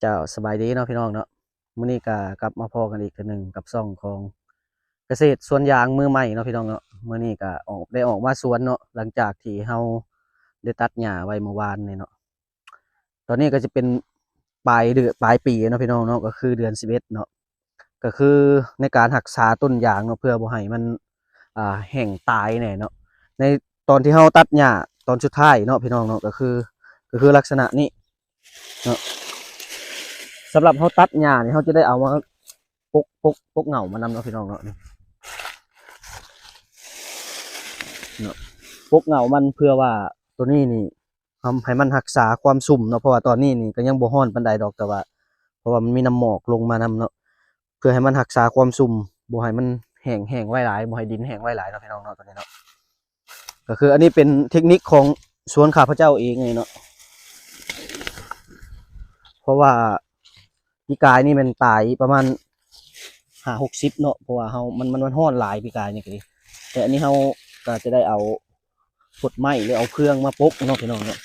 เจ้าสบายดีเนาะพี่น้องเนาะมื้อนี้ก็กลับมาพอกันอีกหนึ่งกับซ่องของเกษตรสวนยางมือใหม่เนาะพี่น้องเนาะมื้อนี้ก็ออกได้ออกมาสวนเนาะหลังจากที่เฮาได้ตัดหญ้าไว้เมื่อวานนี่เนาะตอนนี้ก็จะเป็นปลายเดือนปลายปีเนาะพี่น้องเนาะก็คือเดือน11เอ็ดเนาะก็คือในการรักษาต้นยางเนาะเพื่อบ่ให้มันอ่าแห้งตายแน่เนาะในตอนที่เฮาตัดหญ้าตอนสุดท้ายเนาะพี่น้องเนาะก็คือ ก็คือลักษณะนี้ สำหรับเขาตัดหญ้านี่เขาจะได้เอามาปกปกปกเหงามานำเนาะพี่น้องเนาะเนาะปกเหงามันเพื่อว่าตัวนี้นี่ทำให้มันรักษาความสุ่มเนาะเพราะว่าตอนนี้นี่ก็ยังบ่ฮ้อนปานใดดอกแต่ว่า เพราะว่ามันมีน้ำหมอกลงมานำเนาะเพื่อให้มันรักษาความสุ่มบ่ให้มันแห้งแห้งไว้หลายบ่ให้ดินแห้งไว้หลายเนาะพี่น้องเนาะตัวนี้เนาะก็คืออันนี้เป็นเทคนิคของสวนข้าพเจ้าเองเลยเนาะ ราะว่าปีกายนี่มันตายประมาณห้าหกสิบเนาะเพราะว่าเฮามันมันมันห้อนหลายปีกายนี่ก็ดีแต่อันนี้เฮาก็จะได้เอาผดไม้หรือเอาเครื่องมาปกเนาะพี่น้องเนาะ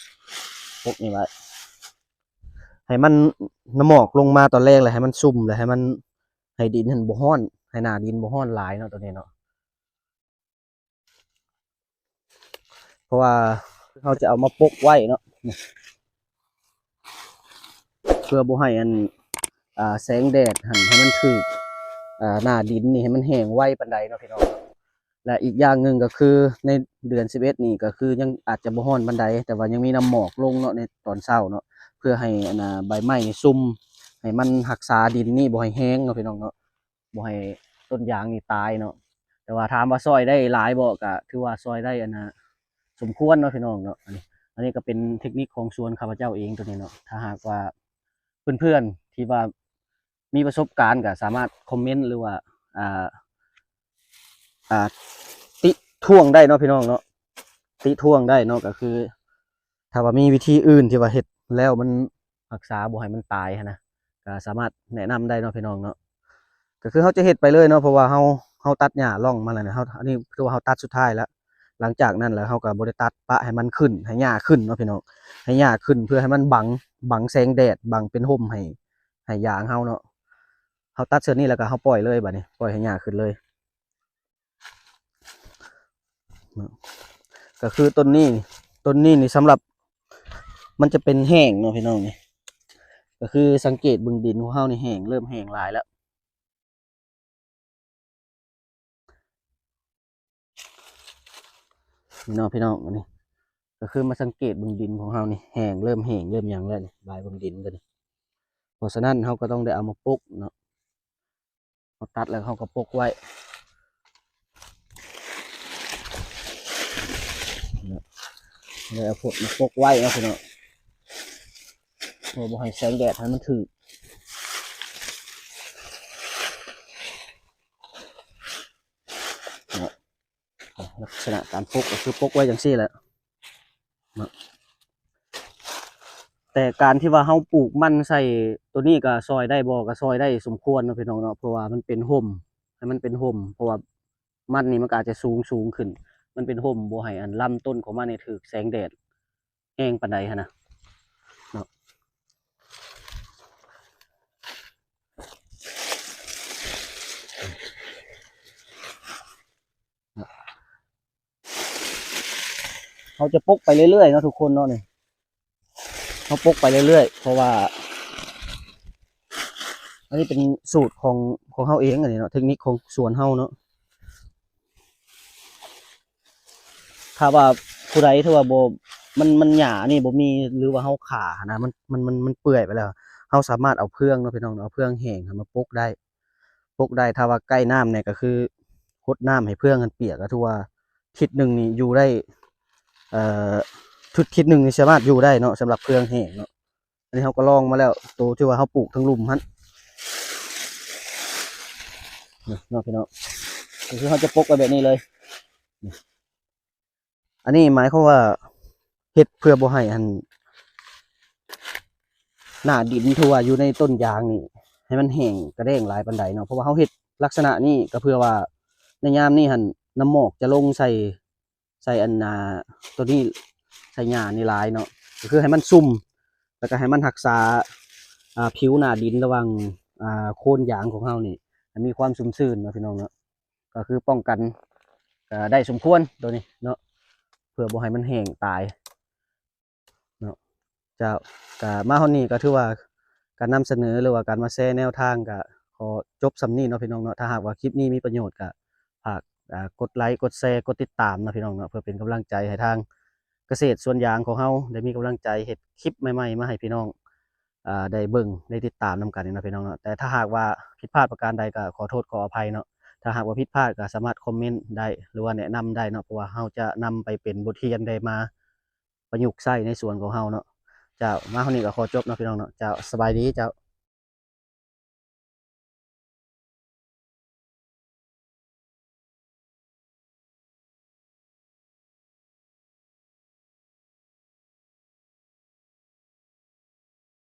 ปกนี่ไว้ให้มันน้ำหมอกลงมาตอนแรกเลยให้มันซุ่มเลยให้มันให้ดินมันบ่ฮ้อนให้หนาดินบ่ฮ้อนหลายเนาะตัวนี้เนาะเพราะว่าเขาจะเอามาปกไว้เนาะ เพื่อบ่ให้อันอ่าแสงแดดหันให้มันถึกอ่าหน้าดินนี่ให้มันแห้งไวปานใดเนาะพี่น้องและอีกอย่างหนึ่งก็คือในเดือน11นี่ก็คือยังอาจจะบ่ฮ้อนปานใดแต่ว่ายังมีน้ำหมอกลงเนาะในตอนเช้าเนาะเพื่อให้อันน่ะใบไม้นี่ซุ่มให้มันรักษาดินนี่บ่ให้แห้งเนาะพี่น้องเนาะบ่ให้ต้นยางนี่ตายเนาะแต่ว่าถามว่าซอยได้หลายบ่ก็ถือว่าซอยได้อันน่ะสมควรเนาะพี่น้องเนาะอันนี้อันนี้ก็เป็นเทคนิคของสวนข้าพเจ้าเองตัวนี้เนาะถ้าหากว่า เพื่อนๆที่ว่ามีประสบการณ์ก็สามารถคอมเมนต์หรือว่าอ่าอ่าติท่วงได้เนาะพี่น้องเนาะติท่วงได้เนาะก็คือ ถ้าว่ามีวิธีอื่นที่ว่าเฮ็ดแล้วมันรักษาบ่ให้มันตายนะก็สามารถแนะนำได้เนาะพี่น้องเนาะก็คือเขาจะเฮ็ดไปเลยเนาะเพราะว่าเฮาเฮาตัดหญ้าร่องมาแล้วเนี่ยเฮาอันนี้คือว่าเฮาตัดสุดท้ายแล้ว หลังจากนั้นแล้วเฮาก็บ่ได้ตัดปะให้มันขึ้นให้หญ้าขึ้นเนาะพี่น้องให้หญ้าขึ้นเพื่อให้มันบังบังแสงแดดบังเป็นห่มให้ให้ยางเฮาเนาะเขาตัดเส้นนี้แล้วก็เขาปล่อยเลยบัดนี้ปล่อยให้หญ้าขึ้นเลย ก็คือต้นนี่ต้นนี้นี่สำหรับมันจะเป็นแห้งเนาะพี่น้องนี่ก็คือสังเกตบึงดินของเฮานี่แห้งเริ่มแห้งลายแล้ว นี่เนาะพี่น้องนนี้ก็คือมาสังเกตบึงดินของเฮานี่แห้งเริ่มแห้งเริ่มยังแล้วนี่บายบึงดินกันนี่เพราะฉะนั้นเฮาก็ต้องได้เอามาปลูกเนาะเขาตัดแล้วเขาก็ปกไว้เนี่ยเลยเอาผดมาปกไว้นะพี่น้องโอ้บ่ให้แสงแดดให้มันถือเนี่ย ลักษณะการปกก็คือปกไว้อย่างซี่แหละแต่การที่ว่าเฮาปลูกมันใส่ตัวนี้ก็ซอยได้บ่ก็ซอยได้สมควรเนาะพี่น้องเนาะเพราะว่ามันเป็นห่มให้มันเป็นห่มเพราะว่ามันนี่มันอาจจะสูงสูงขึ้น มันเป็นห่มบัวไห้อันลำต้นของมันเนี่ยถือแสงแดดแห้งปานใดฮะนะเนาะ เขาจะปกไปเรื่อยๆเนาะทุกคนเนาะนี่เขาปกไปเรื่อยๆ เพราะว่า อันนี้เป็นสูตรของของเขาเองอันนี้เนาะเทคนิคของสวนเฮาเนาะถ้าว่าผู้ใดที่ว่าโบมันมันหยานี่โบมีหรือว่าเฮาขานะมันมันมันมันเปื่อยไปแล้วเฮาสามารถเอาเพื่องเนาะพี่น้องเอาเพื่องแห้งมาปกได้ปกได้ถ้าว่าใกล้น้ำเนี่ยก็คือหดน้ำให้เพื่องมันเปียกก็ถือว่าทิศหนึ่งนี่อยู่ได้ เอ่อทุกทิศหนึ่งมีสามารถอยู่ได้เนาะสำหรับเครื่องแห้งเนาะอันนี้เขาก็ลองมาแล้วตัวที่ว่าเขาปลูกทั้งลุมฮันนี่เนาะพี่เนาะคือเขาจะปกไว้แบบนี้เลย อันนี้หมายความว่าเฮ็ดเพื่อบ่ให้อันหน้าดินที่วอยู่ในต้นยางนี่ให้มันแห้งกระเด้งหลายปานใดเนาะเพราะว่าเขาเฮ็ดลักษณะนี้ก็เพื่อว่าในยามนี้หันน้ำหมอกจะลงใส่ ใส่อันนาตัวนี้ใส่หญ้านี่หลายเนาะก็คือให้มันซุ่มแล้วก็ให้มันรักษาอ่าผิวหน้าดินระว่างอ่าโคนยางของเฮานี่มีความชุ่มชื้นนะพี่น้องเนาะก็คือป้องกันได้สมควรตัวนี้เนาะเพื่อบ่ให้มันแห้งตายเนาะจ้าก็มาเฮานี้ก็ถือว่าการนำเสนอหรือว่าการมาแชร์แนวทางก็ขอจบสำนี้เนาะพี่น้องเนาะถ้าหากว่าคลิปนี้มีประโยชน์ก็ฝาก กดไลค์กดแชร์กดติดตามนะพี่น้องเนาะเพื่อเป็นกำลังใจให้ทางเกษตรส่วนยางของเฮาได้มีกำลังใจเฮ็ดคลิปใหม่ๆมาให้พี่น้องอได้เบิ่งได้ติดตามนํกันนะพี่น้องเนาะแต่ถ้าหากว่าผิดพลาดประการใดก็ขอโทษขออภัยเนาะถ้าหากว่าผิดพลาดก็สามารถคอมเมนต์ได้หรือว่าแนะนำได้เนาะเพราะว่าเฮาจะนำไปเป็นบทเรียนได้มา ประยุกต์ใช้ในส่วนของเฮาเนาะเจ้ามาเฮานี้ก็ขอจบเนาะพี่น้องเนาะเจ้าสบายดีเจ้า